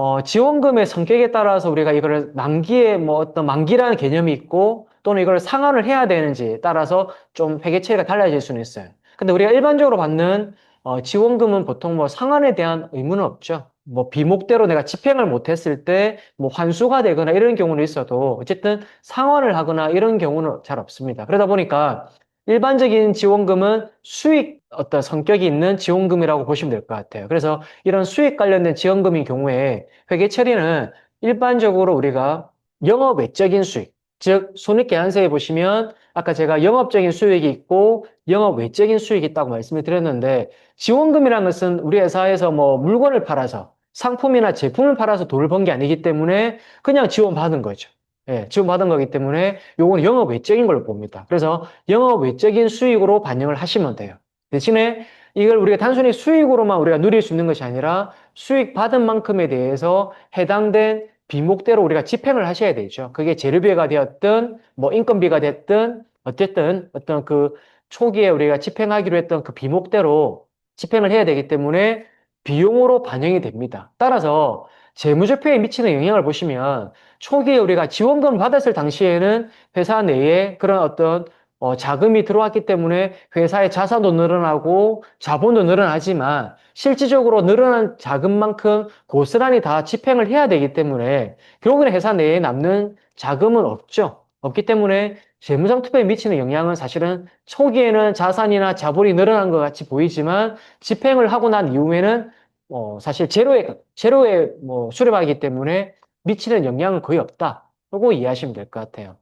어, 지원금의 성격에 따라서 우리가 이거를 만기에 뭐 어떤 만기라는 개념이 있고 또는 이걸 상환을 해야 되는지 따라서 좀 회계 처리가 달라질 수는 있어요. 근데 우리가 일반적으로 받는 어, 지원금은 보통 뭐 상환에 대한 의무는 없죠. 뭐 비목대로 내가 집행을 못했을 때 뭐 환수가 되거나 이런 경우는 있어도 어쨌든 상환을 하거나 이런 경우는 잘 없습니다. 그러다 보니까 일반적인 지원금은 수익 어떤 성격이 있는 지원금이라고 보시면 될 것 같아요. 그래서 이런 수익 관련된 지원금인 경우에 회계 처리는 일반적으로 우리가 영업 외적인 수익, 즉 손익 계산서에 보시면 아까 제가 영업적인 수익이 있고 영업 외적인 수익이 있다고 말씀을 드렸는데 지원금이라는 것은 우리 회사에서 뭐 물건을 팔아서 상품이나 제품을 팔아서 돈을 번 게 아니기 때문에 그냥 지원받은 거죠. 예, 지원받은 거기 때문에 요거는 영업 외적인 걸로 봅니다. 그래서 영업 외적인 수익으로 반영을 하시면 돼요. 대신에 이걸 우리가 단순히 수익으로만 우리가 누릴 수 있는 것이 아니라 수익 받은 만큼에 대해서 해당된 비목대로 우리가 집행을 하셔야 되죠. 그게 재료비가 되었든 뭐 인건비가 됐든 어쨌든 어떤 그 초기에 우리가 집행하기로 했던 그 비목대로 집행을 해야 되기 때문에 비용으로 반영이 됩니다. 따라서 재무제표에 미치는 영향을 보시면 초기에 우리가 지원금을 받았을 당시에는 회사 내에 그런 어떤 어, 자금이 들어왔기 때문에 회사의 자산도 늘어나고 자본도 늘어나지만 실질적으로 늘어난 자금만큼 고스란히 다 집행을 해야 되기 때문에 결국에는 회사 내에 남는 자금은 없죠. 없기 때문에 재무상 투표에 미치는 영향은 사실은 초기에는 자산이나 자본이 늘어난 것 같이 보이지만 집행을 하고 난 이후에는 어, 사실 제로에 제로에 뭐 수렴하기 때문에 미치는 영향은 거의 없다. 라고 이해하시면 될 것 같아요.